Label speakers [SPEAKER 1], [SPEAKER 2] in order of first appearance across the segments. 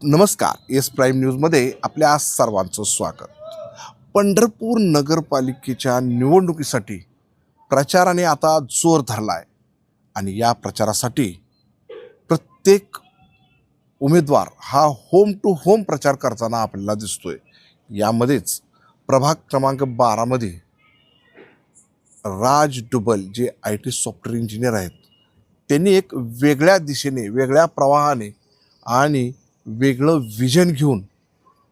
[SPEAKER 1] नमस्कार S prime न्यूजमध्ये आपल्या सर्वांचं स्वागत. पंढरपूर नगरपालिकेच्या निवडणुकीसाठी प्रचाराने आता जोर धरला आहे आणि या प्रचारासाठी प्रत्येक उमेदवार हा होम टू होम प्रचार करताना आपल्याला दिसतोय. यामध्येच प्रभाग क्रमांक बारामध्ये राज डुबल जे आय टी सॉफ्टवेअर इंजिनियर आहेत त्यांनी एक वेगळ्या दिशेने वेगळ्या प्रवाहाने आणि वेगळं विजन घेऊन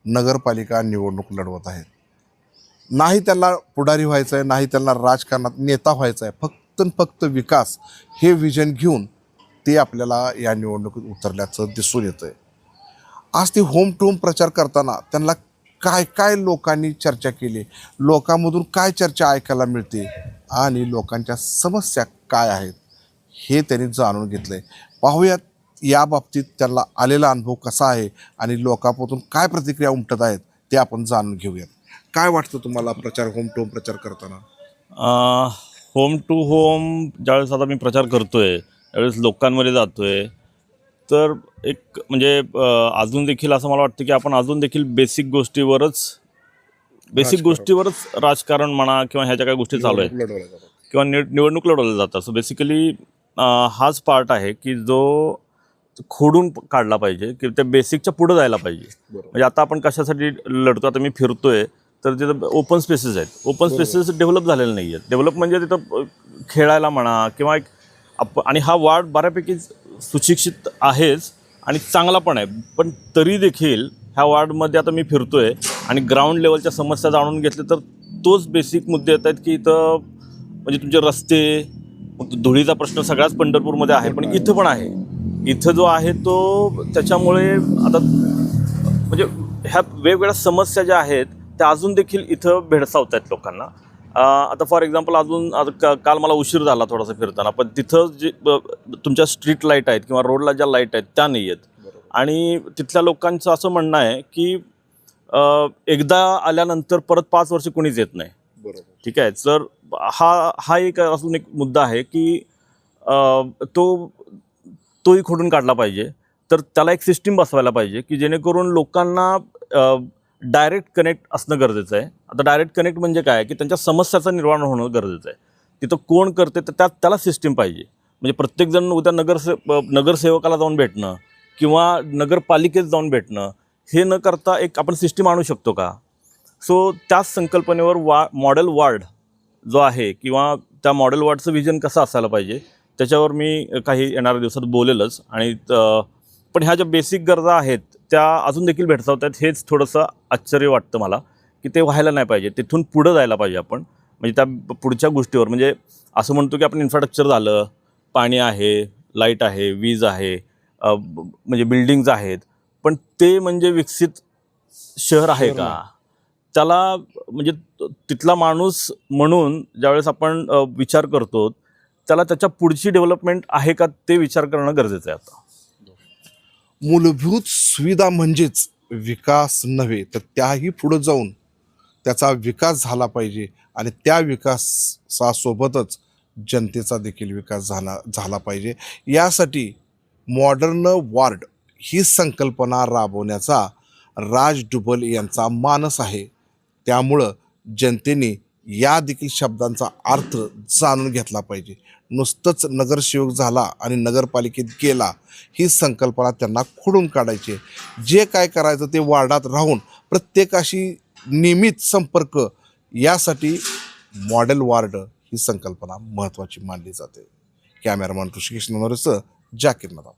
[SPEAKER 1] नगरपालिका निवडणूक लढवत आहेत नाही त्यांना पुढारी व्हायचं आहे नाही त्यांना राजकारणात नेता व्हायचा आहे फक्त फक्त विकास हे विजन घेऊन ते आपल्याला या निवडणुकीत उतरल्याचं दिसून येतं आहे आज ते होम टू होम प्रचार करताना त्यांना काय काय लोकांनी चर्चा केली? लोकांमधून काय चर्चा ऐकायला मिळते? आणि लोकांच्या समस्या काय आहेत? हे त्यांनी जाणून घेतलं आहे पाहूयात या बाबतीत त्यांना आलेला अनुभव कसा आहे आणि लोकांपासून काय प्रतिक्रिया उमटत आहेत ते आपण जाणून घेऊयात काय वाटतं तुम्हाला प्रचार होम टू होम प्रचार करताना
[SPEAKER 2] होम टू होम ज्यावेळेस आता मी प्रचार करतोय त्यावेळेस लोकांमध्ये जातोय तर एक म्हणजे अजून देखील असं मला वाटतं की आपण अजून देखील बेसिक गोष्टीवरच बेसिक. गोष्टीवरच राजकारण म्हणा किंवा ह्या ज्या काही गोष्टी चालू आहेत. किंवा निव निवडणूक लढवल्या जातात सो बेसिकली हाच पार्ट आहे की जो खोडून काढला पाहिजे की त्या बेसिकच्या पुढं जायला पाहिजे. म्हणजे आता आपण कशासाठी लढतो आता मी फिरतोय तर तिथं ओपन स्पेसेस आहेत. ओपन स्पेसेस डेव्हलप झालेले नाही आहेत डेव्हलप म्हणजे तिथं खेळायला म्हणा किंवा एक आप आणि हा वार्ड बऱ्यापैकी सुशिक्षित आहेच आणि चांगला पण आहे. पण तरी देखील ह्या वार्डमध्ये आता मी फिरतोय आणि ग्राउंड लेवलच्या समस्या जाणून घेतल्या तर तोच बेसिक मुद्दे येत आहेत की इथं म्हणजे तुमचे रस्ते धुळीचा प्रश्न सगळ्याच पंढरपूरमध्ये आहे पण इथं पण आहे. इथं जो आहे तो त्याच्यामुळे आता म्हणजे ह्या वेगवेगळ्या समस्या ज्या आहेत त्या अजून देखील इथं भेडसावत आहेत लोकांना. आता फॉर एक्झाम्पल अजून आता काल मला उशीर झाला थोडासा फिरताना पण तिथं जे तुमच्या स्ट्रीट लाइट आहेत किंवा रोडला ज्या लाइट आहेत त्या नाही आहेत. आणि तिथल्या लोकांचं असं म्हणणं आहे की एकदा आल्यानंतर परत पाच वर्ष कोणीच येत नाही.
[SPEAKER 1] बरोबर.
[SPEAKER 2] ठीक आहे? तर हा हा एक अजून एक मुद्दा आहे की तो तोही खोडून काढला पाहिजे. तर त्याला एक सिस्टीम बसवायला पाहिजे की जेणेकरून लोकांना डायरेक्ट कनेक्ट असणं गरजेचं आहे. आता डायरेक्ट कनेक्ट म्हणजे काय? की त्यांच्या समस्याचं निर्माण होणं गरजेचं आहे. तिथं कोण करते तर त्या त्याला सिस्टीम पाहिजे. म्हणजे प्रत्येकजण उद्या नगरसे नगरसेवकाला जाऊन भेटणं किंवा नगरपालिकेत जाऊन भेटणं हे न करता एक आपण सिस्टीम आणू शकतो का? सो त्याच संकल्पनेवर वा मॉडेल वार्ड जो आहे किंवा त्या मॉडेल वार्डचं विजन कसं असायला पाहिजे? त्याच्यावर मी काही येणाऱ्या दिवसात बोलेलच. आणि पण ह्या ज्या बेसिक गरजा आहेत त्या अजून देखील भेडसावत आहेत हेच थोडंसं आश्चर्य वाटतं मला की ते व्हायला नाही पाहिजे. तिथून पुढं जायला पाहिजे आपण. म्हणजे त्या पुढच्या गोष्टीवर. म्हणजे असं म्हणतो की आपण इन्फ्रास्ट्रक्चर झालं पाणी आहे लाइट आहे वीज आहे म्हणजे बिल्डिंग्ज आहेत. पण ते म्हणजे विकसित शहर आहे का. त्याला म्हणजे तिथला माणूस म्हणून ज्यावेळेस आपण विचार करतो त्याला त्याच्या पुढची डेव्हलपमेंट आहे का ते विचार करणं गरजेचं आहे आता.
[SPEAKER 1] मूलभूत सुविधा म्हणजेच विकास नव्हे तर त्याही पुढं जाऊन त्याचा विकास झाला पाहिजे आणि त्या विकासासोबतच जनतेचा देखील विकास झाला झाला पाहिजे. यासाठी मॉडर्न वार्ड ही संकल्पना राबवण्याचा राज डुबल यांचा मानस आहे. त्यामुळं जनतेने या देखील शब्दांचा अर्थ जाणून घेतला पाहिजे. नुसतंच नगरसेवक झाला आणि नगरपालिकेत गेला ही संकल्पना त्यांना खोडून काढायची आहे. जे काय करायचं ते वार्डात राहून प्रत्येकाशी नियमित संपर्क यासाठी मॉडेल वार्ड ही संकल्पना महत्त्वाची मानली जाते कॅमेरामॅन ऋषिकेश नवरेचं जाकीर नदाब